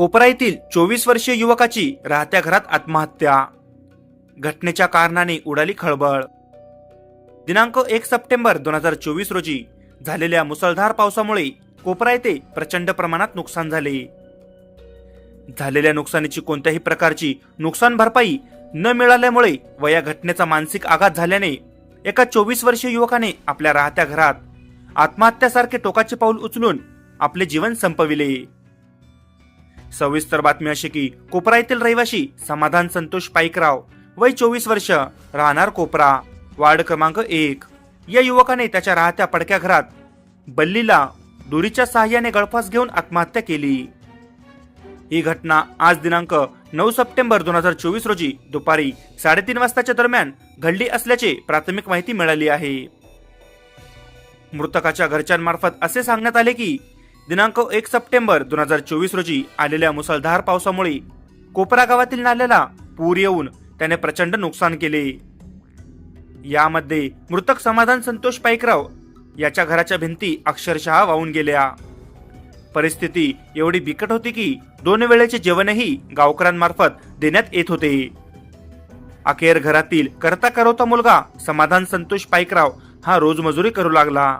कोपरा येथील चोवीस वर्षीय युवकाची राहत्या घरात आत्महत्या. घटनेच्या कारणाने उडाली खळबळ. दिनांक एक सप्टेंबर दोन हजार चोवीस रोजी झालेल्या मुसळधार पावसामुळे कोपरा येथे प्रचंड प्रमाणात नुकसान झाले. झालेल्या नुकसानीची कोणत्याही प्रकारची नुकसान भरपाई न मिळाल्यामुळे व या घटनेचा मानसिक आघात झाल्याने एका चोवीस वर्षीय युवकाने आपल्या राहत्या घरात आत्महत्यासारखे टोकाचे पाऊल उचलून आपले जीवन संपविले. सविस्तर बातमी अशी की कोपरा येथील रहिवासी समाधान संतोष पाईकराव वय चोवीस वर्ष राहणार कोपरा. वार्ड क्रमांक एक. या युवकाने त्याच्या राहत्या पडक्या घरात बल्लीला दोरीच्या सहाय्याने गळफास घेऊन आत्महत्या केली. ही घटना आज दिनांक नऊ सप्टेंबर दोन हजार चोवीस रोजी दुपारी साडेतीन वाजताच्या दरम्यान घडली असल्याचे प्राथमिक माहिती मिळाली आहे. मृतकाच्या घरच्यांमार्फत असे सांगण्यात आले की दिनांक एक सप्टेंबर दोन हजार चोवीस रोजी आलेल्या मुसळधार पावसामुळे कोपरा गावातील नाल्याला पूर येऊन त्याने प्रचंड नुकसान केले. यामध्ये मृतक समाधान संतोष पाईकराव याच्या घराच्या भिंती अक्षरशः वाहून गेल्या. परिस्थिती एवढी बिकट होती की दोन वेळेचे जेवणही गावकऱ्यांमार्फत देण्यात येत होते. अखेर घरातील करता करवता मुलगा समाधान संतोष पाईकराव हा रोजमजुरी करू लागला.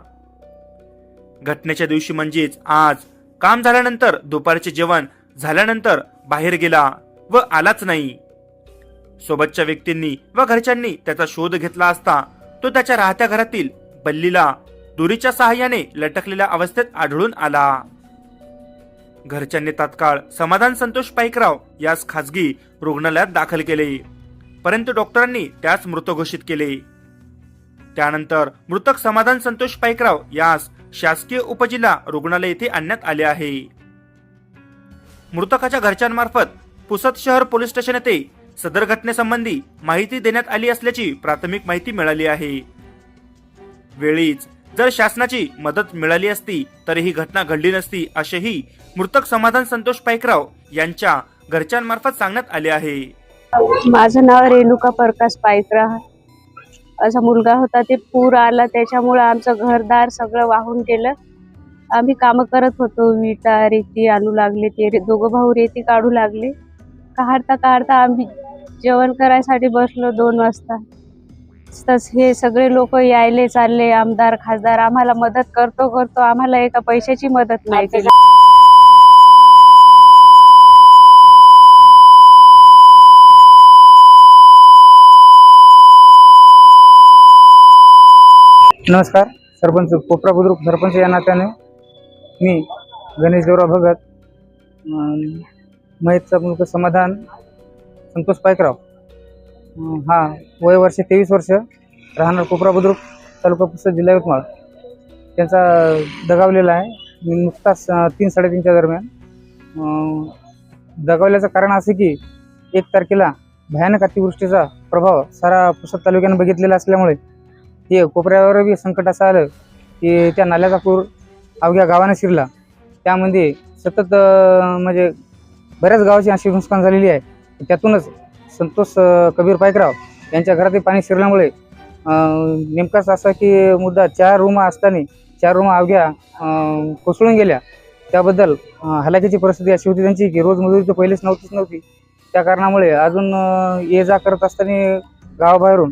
घटनेच्या दिवशी म्हणजेच आज काम झाल्यानंतर दुपारचे जेवण झाल्यानंतर बाहेर गेला व आलाच नाही. सोबतच्या व्यक्तींनी व घरच्यांनी त्याचा शोध घेतला असता तो त्याच्या राहत्या घरातील बल्लीला दोरीच्या सहाय्याने लटकलेल्या अवस्थेत आढळून आला. घरच्यांनी तात्काळ समाधान संतोष पाईकराव यास खासगी रुग्णालयात दाखल केले परंतु डॉक्टरांनी त्यास मृत घोषित केले. त्यानंतर मृतक समाधान संतोष पाईकराव यास शासकीय उपजिल्हा रुग्णालय येथे आणण्यात आले आहे. मृतकाच्या घरच्यांमार्फत पुसद शहर पोलीस स्टेशन येथे सदर घटनेसंबंधी माहिती देण्यात आली असल्याची प्राथमिक माहिती मिळाली आहे. वेळीच जर शासनाची मदत मिळाली असती तर ही घटना घडली नसती असेही मृतक समाधान संतोष पायकराव यांच्या घरच्यांमार्फत सांगण्यात आले आहे. माझं नाव रेणुका प्रकाश पायकरा असा मुलगा होता ते पूर आला त्याच्यामुळं आमचं घरदार सगळं वाहून गेलं. आम्ही कामं करत होतो विटा रेती आणू लागले ते रे- दोघं भाऊ रेती काढू लागले. काढता काढता आम्ही जेवण करायसाठी बसलो दोन वाजता. तस हे सगळे लोक यायले चालले आमदार खासदार आम्हाला मदत करतो करतो आम्हाला एका पैशाची मदत नाही केली. नमस्कार सरपंच कोपरा बुद्रुक सरपंच या नात्याने मी गणेश देवराव भगत अं, महेशचा मुलगा समाधान संतोष पायकराव. हा वय वर्ष तेवीस वर्ष राहणार कोपरा बुद्रुक तालुका पुस्तक जिल्हा यवतमाळ. त्यांचा दगावलेला आहे. मी नुकताच तीन साडेतीनच्या दरम्यान दगावल्याचं कारण असं की एक तारखेला भयानक अतिवृष्टीचा प्रभाव सारा पुसद तालुक्यानं बघितलेला असल्यामुळे हे कोपऱ्यावर बी संकट असं आलं की त्या नाल्याचा पूर अवघ्या गावानं शिरला. त्यामध्ये सतत म्हणजे बऱ्याच गावाची अशी नुकसान झालेली आहे. त्यातूनच संतोष कबीर पायकराव यांच्या घरातील पाणी शिरल्यामुळे नेमकाच असा की मुद्दा चार रूम असताना चार रूम अवघ्या कोसळून गेल्या. त्याबद्दल अं, हलाखीची परिस्थिती अशी होती त्यांची की रोज मजुरी तर पहिलेच नव्हतीच नव्हती. त्या कारणामुळे अजून ये जा करत असताना गावाबाहेरून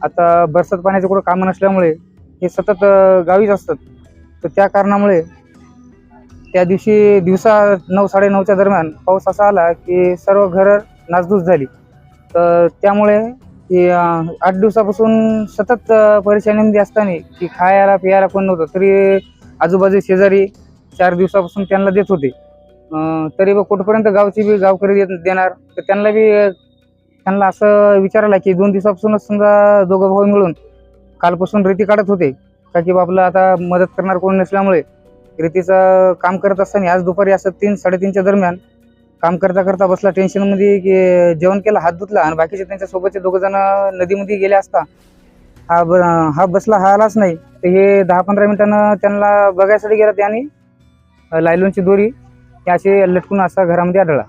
आता बरसात पाण्याचं कुठं कामं नसल्यामुळे हे सतत गावीच असतात. तर त्या कारणामुळे त्या दिवशी दिवसा नऊ साडेनऊच्या दरम्यान पाऊस असा आला की सर्व घरं नासधूस झाली. तर त्यामुळे आठ दिवसापासून सतत परेशानीमध्ये असताना की खायला पियाला पण नव्हतं. तरी आजूबाजू शेजारी चार दिवसापासून त्यांना देत होते. तरी बघ कुठपर्यंत गावची बी गावकरी देत- देणार. तर त्यांना बी त्यांना असं विचारायला की दोन दिवसापासूनच समजा दोघं भाऊ मिळून कालपासून रेती काढत होते. का की बाबला आता मदत करणार कोण नसल्यामुळे रेतीचं काम करत असताना आज दुपारी असं तीन साडेतीनच्या दरम्यान काम करता करता बसला. टेन्शनमध्ये की जेवण केलं हात धुतला आणि बाकीचे त्यांच्या सोबतचे दोघं जण नदीमध्ये गेले असता. हा ब हा बसला हा आलाच नाही. तर हे दहा पंधरा मिनिटानं त्यांना बघायसाठी गेला त्याने. लायलोनची दोरी. ही लटकून असा घरामध्ये आढळला.